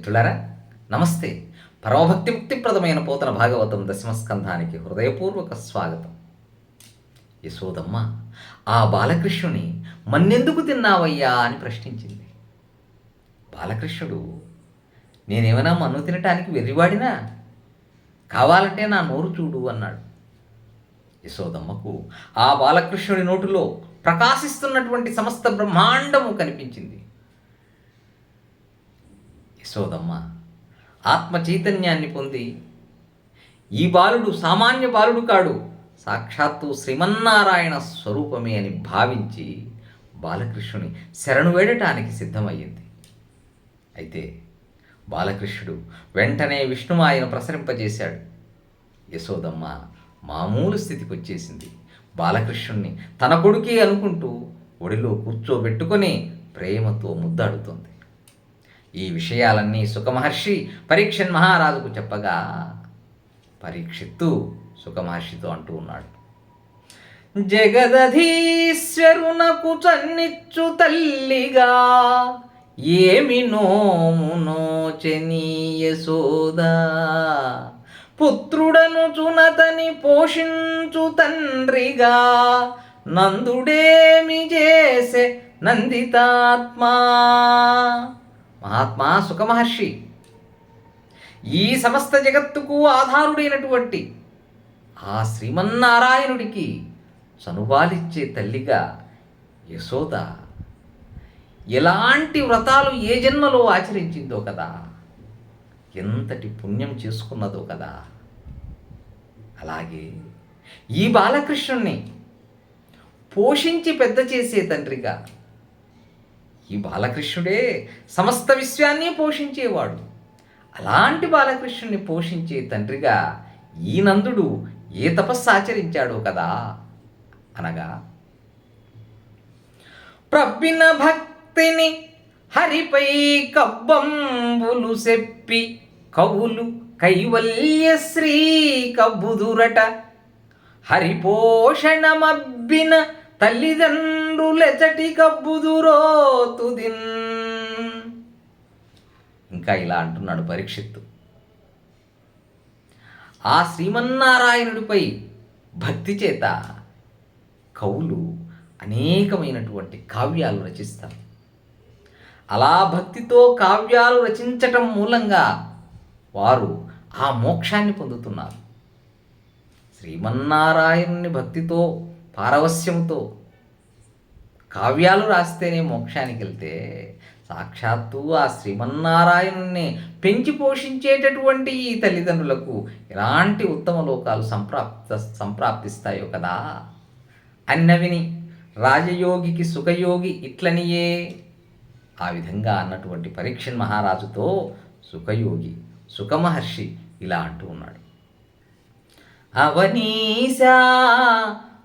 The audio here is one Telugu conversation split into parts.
మిత్రులారా నమస్తే. పరమభక్తి ముక్తిప్రదమైన పోతన భాగవతం దశమస్కంధానికి హృదయపూర్వక స్వాగతం. యశోదమ్మ ఆ బాలకృష్ణుని మన్నెందుకు తిన్నావయ్యా అని ప్రశ్నించింది. బాలకృష్ణుడు నేనేమైనా మన్ను తినటానికి వెర్రివాడినా? కావాలంటే నా నోరు చూడు అన్నాడు. యశోదమ్మకు ఆ బాలకృష్ణుడి నోటిలో ప్రకాశిస్తున్నటువంటి సమస్త బ్రహ్మాండము కనిపించింది. యశోదమ్మ ఆత్మ చైతన్యాన్ని పొంది ఈ బాలుడు సామాన్య బాలుడు కాడు సాక్షాత్తు శ్రీమన్నారాయణ స్వరూపమే అని భావించి బాలకృష్ణుని శరణు వేడటానికి సిద్ధమయ్యింది. అయితే బాలకృష్ణుడు వెంటనే విష్ణుమాయను ప్రసరింపజేశాడు. యశోదమ్మ మామూలు స్థితికి వచ్చేసింది. బాలకృష్ణుణ్ణి తన కొడుకే అనుకుంటూ ఒడిలో కూర్చోబెట్టుకొని ప్రేమతో ముద్దాడుతోంది. ఈ విషయాలన్నీ సుఖమహర్షి పరీక్షన్ మహారాజుకు చెప్పగా పరీక్షిత్తు సుఖమహర్షితో అంటూ ఉన్నాడు. జగదధీశ్వరునకు చన్నిచ్చు తల్లిగా ఏమి నోమునోచనీయ సోదా. పుత్రుడను చునతని పోషించు తండ్రిగా నందుడేమి చేసే నందితాత్మా. మహాత్మా సుఖమహర్షి. ఈ సమస్త జగత్తుకు ఆధారుడైనటువంటి ఆ శ్రీమన్నారాయణుడికి చనుబాలిచ్చే తల్లిగా యశోద ఎలాంటి వ్రతాలు ఏ జన్మలో ఆచరించిందో కదా ఎంతటి పుణ్యం చేసుకున్నదో కదా. అలాగే ఈ బాలకృష్ణుణ్ణి పోషించి పెద్ద చేసే తండ్రిగా ఈ బాలకృష్ణుడే సమస్త విశ్వాన్ని పోషించేవాడు. అలాంటి బాలకృష్ణుని పోషించే తండ్రిగా ఈ నందుడు ఏ తపస్సు ఆచరించాడో కదా? అనగా ప్రబ్బిన భక్తిని హరిపై కబ్బంబులు చెప్పి కవులు కైవల్య శ్రీ కబ్బుదురట హరిపోషణమబ్బిన తల్లిదండ్రులెచటి కబ్బుదురో తుదిన్. ఇంకా ఇలా అంటున్నాడు పరీక్షిత్తు. ఆ శ్రీమన్నారాయణుడిపై భక్తి చేత కవులు అనేకమైనటువంటి కావ్యాలు రచిస్తారు. అలా భక్తితో కావ్యాలు రచించటం మూలంగా వారు ఆ మోక్షాన్ని పొందుతున్నారు. శ్రీమన్నారాయణుని భక్తితో పారవస్యంతో కావ్యాలు రాస్తేనే మోక్షానికి వెళ్తే సాక్షాత్తు ఆ శ్రీమన్నారాయణుని పెంచి పోషించేటటువంటి ఈ తల్లిదండ్రులకు ఎలాంటి ఉత్తమ లోకాలు సంప్రాప్త సంప్రాప్తిస్తాయో కదా? అన్నవిని రాజయోగికి సుఖయోగి ఇట్లనియే ఆ విధంగా అన్నటువంటి పరీక్షన్ మహారాజుతో సుఖయోగి సుఖమహర్షి ఇలా అంటూ ఉన్నాడు. అవనీశా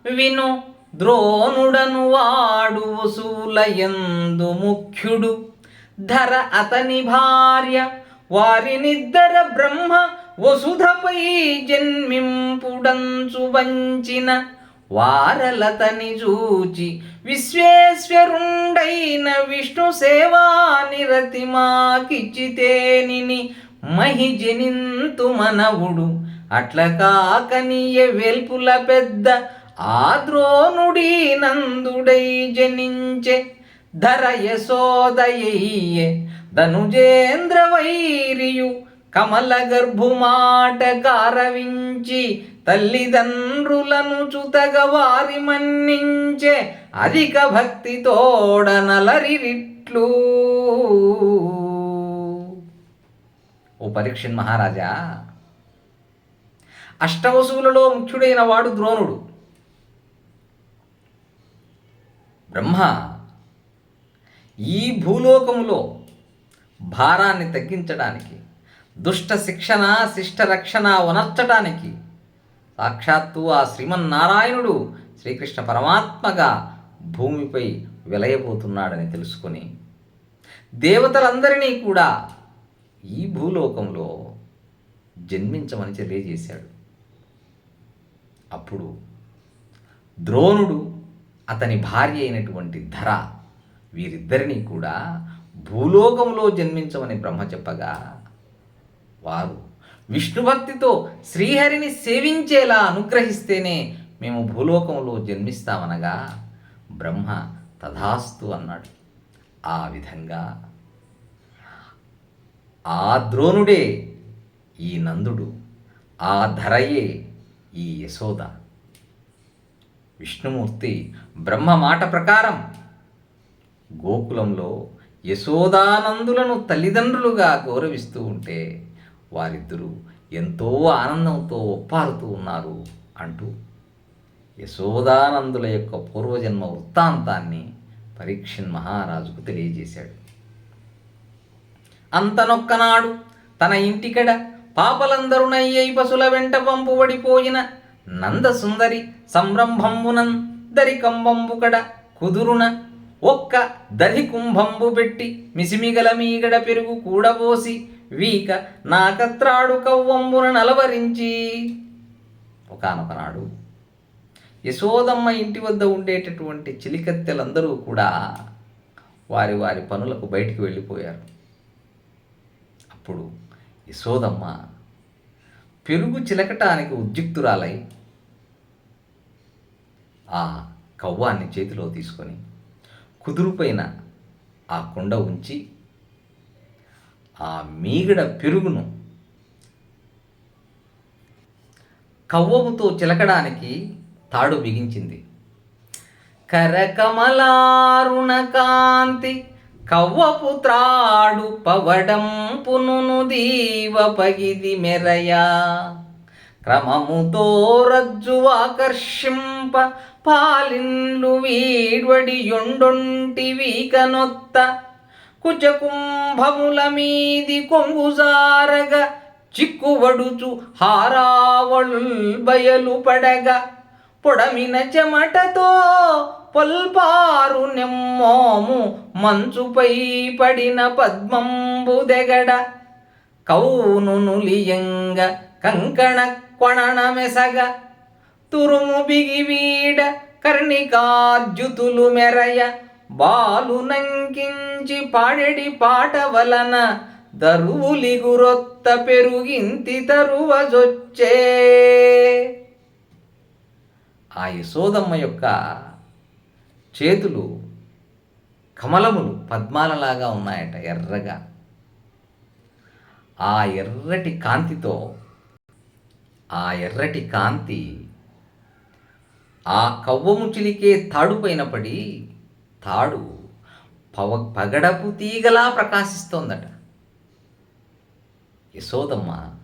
విను ద్రోణుడను వాడు వసూలయందు ముఖ్యుడు. ధర అతని భార్య వారినిద్దర బ్రహ్మ వసుధపై జన్మింపుడంచు వంచిన వారలతని చూచి విశ్వేశ్వరుండైన విష్ణు సేవా నిరతి మాకిచ్చితేనిని మహి జనింతు మనవుడు అట్ల కాకనీయ వెల్పుల పెద్ద ఆ ద్రోణుడి నందుడై జనించే ధర యశోదయ్యే ధనుజేంద్ర వైరియు కమల గర్భుమాట గారవించి తల్లిదండ్రులను చుతగ వారి మన్నించే అధిక భక్తి తోడనలరిట్లు ఓ పరీక్షన్ మహారాజా అష్టవసువులలో ముఖ్యుడైన వాడు ద్రోణుడు. బ్రహ్మ. ఈ భూలోకములో భారాన్ని తగ్గించడానికి దుష్ట శిక్షణ శిష్ట రక్షణ ఉనర్చడానికి సాక్షాత్తు ఆ శ్రీమన్నారాయణుడు శ్రీకృష్ణ పరమాత్మగా భూమిపై వెలయబోతున్నాడని తెలుసుకొని దేవతలందరినీ కూడా ఈ భూలోకంలో జన్మించమని తెలియజేశాడు. అప్పుడు ద్రోణుడు అతని భార్య అయినటువంటి ధర వీరిద్దరినీ కూడా భూలోకంలో జన్మించమని బ్రహ్మ చెప్పగా వారు విష్ణుభక్తితో శ్రీహరిని సేవించేలా అనుగ్రహిస్తేనే మేము భూలోకంలో జన్మిస్తామనగా బ్రహ్మ తథాస్తు అన్నాడు. ఆ విధంగా ఆ ద్రోణుడే ఈ నందుడు ఆ ధరయే ఈ యశోద. విష్ణుమూర్తి బ్రహ్మ మాట ప్రకారం గోకులంలో యశోదానందులను తల్లిదండ్రులుగా గౌరవిస్తూ ఉంటే వారిద్దరూ ఎంతో ఆనందంతో ఒప్పారుతూ ఉన్నారు అంటూ యశోదానందుల యొక్క పూర్వజన్మ వృత్తాంతాన్ని పరీక్షన్ మహారాజుకు తెలియజేశాడు. అంతనొక్కనాడు తన ఇంటికడ పాపలందరునయ్యై పశుల వెంట పంపుబడిపోయిన నందసుందరి సంరంభంబునం దరి కంబంబుకడ కుదురున ఒక్క దరి కుంభంబు పెట్టి మిసిమిగల మీగడ పెరుగు కూడబోసి వీక నాకత్రాడు కవ్వంబున నలవరించి. ఒకనొకనాడు యశోదమ్మ ఇంటి వద్ద ఉండేటటువంటి చిలికత్తెలందరూ కూడా వారి వారి పనులకు బయటికి వెళ్ళిపోయారు. అప్పుడు యశోదమ్మ పెరుగు చిలకటానికి ఉద్యుక్తురాలై ఆ కవ్వాన్ని చేతిలో తీసుకొని కుదురుపైన ఆ కుండ ఉంచి ఆ మీగడ పెరుగును కవ్వముతో చిలకడానికి తాడు బిగించింది. కరకమలారుణ కాంతి కవ్వపుత్రాడు పవడం పునును దీవ పగిది మెరయా. క్రమముతో రజ్జు ఆకర్షింప పాలిన్లు వీడ్వడియుండొంటి వీకనొత్త. కుచకుంభముల మీది కొంగుజారగ చిక్కువడుచు హారావళుల్ బయలు పడగ పొడమిన చెమటతో పొల్పారు నెమ్మోము మంచుపై పడిన పద్మంబు దెగడ. కౌనునులియంగ కంకణ కొణణ మెసగ. తురుము బిగివీడ కర్ణికాద్యుతులు మెరయ. బాలు నంకించి పాడెడి పాట వలన దరువులిగురొత్త పెరుగింతి తరువజొచ్చే. ఆ యశోదమ్మ యొక్క చేతులు కమలములు పద్మాలలాగా ఉన్నాయట ఎర్రగా. ఆ ఎర్రటి కాంతితో ఆ ఎర్రటి కాంతి ఆ కవ్వము చిలికే తాడు పైన పడి తాడు పవ పగడపు తీగలా ప్రకాశిస్తోందట. యశోదమ్మ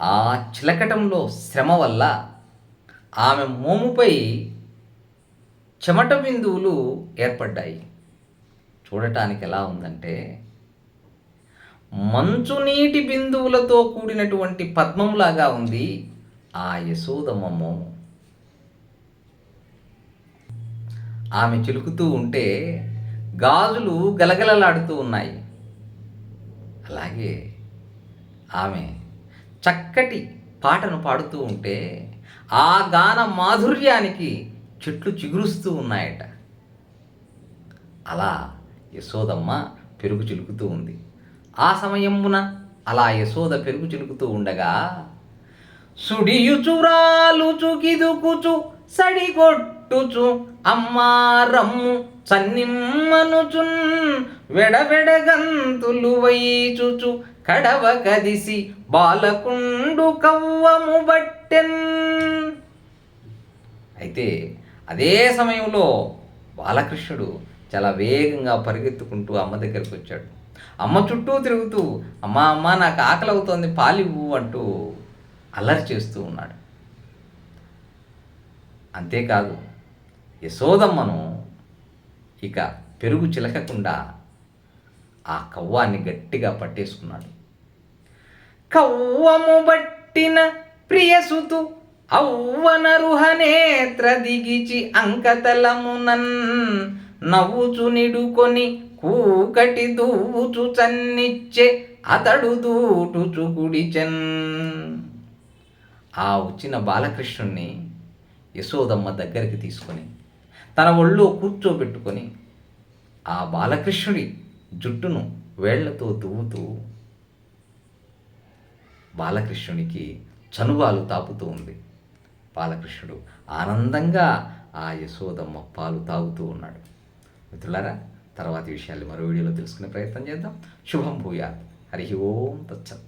ఆ చిలకటంలో శ్రమ వల్ల ఆమె మోముపై చెమట బిందువులు ఏర్పడ్డాయి. చూడటానికి ఎలా ఉందంటే మంచునీటి బిందువులతో కూడినటువంటి పద్మంలాగా ఉంది ఆ యశోదమ్మ ఆమె చిలుకుతూ ఉంటే గాజులు గలగలలాడుతూ ఉన్నాయి. అలాగే ఆమె చక్కటి పాటను పాడుతూ ఉంటే ఆ గాన మాధుర్యానికి చెట్లు చిగురుస్తూ ఉన్నాయట. అలా యశోదమ్మ పెరుగు చిలుకుతూ ఉంది. ఆ సమయమున అలా యశోద పెరుగు చిలుకుతూ ఉండగా సుడియుచురాలు చుకిదుకుచు సడిగొట్టుచు అమ్మారమ్ము చన్నిమ్మనుచున్ వెడవెడగంతులు వైచుచు కడవ కదిసి బాలకుండు కవ్వము బట్టెన్. అయితే అదే సమయంలో బాలకృష్ణుడు చాలా వేగంగా పరిగెత్తుకుంటూ అమ్మ దగ్గరికి వచ్చాడు. అమ్మ చుట్టూ తిరుగుతూ అమ్మ అమ్మ నాకు ఆకలి అవుతోంది పాలివ్వు అంటూ అల్లరి చేస్తూ ఉన్నాడు. అంతేకాదు యశోదమ్మను ఇక పెరుగు చిలకకుండా ఆ కవ్వాన్ని గట్టిగా పట్టేసుకున్నాడు. కవ్వము బట్టిన ప్రియసుతు ఔవనరుహనేత్ర దిగిచి అంకతలమునన్ నవ్వుచు నిడుకొని కూకటి దూవుచు చన్నిచ్చే అతడు దూటుచు కుడిచెన్. ఆ వచ్చిన బాలకృష్ణుణ్ణి యశోదమ్మ దగ్గరికి తీసుకొని తన ఒళ్ళో కూర్చోబెట్టుకొని ఆ బాలకృష్ణుడి జుట్టును వేళ్ళతో దువ్వుతూ బాలకృష్ణునికి చనువాలు తాపుతూ ఉంది. బాలకృష్ణుడు ఆనందంగా ఆ యశోదమ్మ పాలు తాగుతూ ఉన్నాడు. మిత్రులారా తర్వాతి విషయాలు మరో వీడియోలో తెలుసుకునే ప్రయత్నం చేద్దాం. శుభం భూయాత్. హరి ఓం తచ్చత్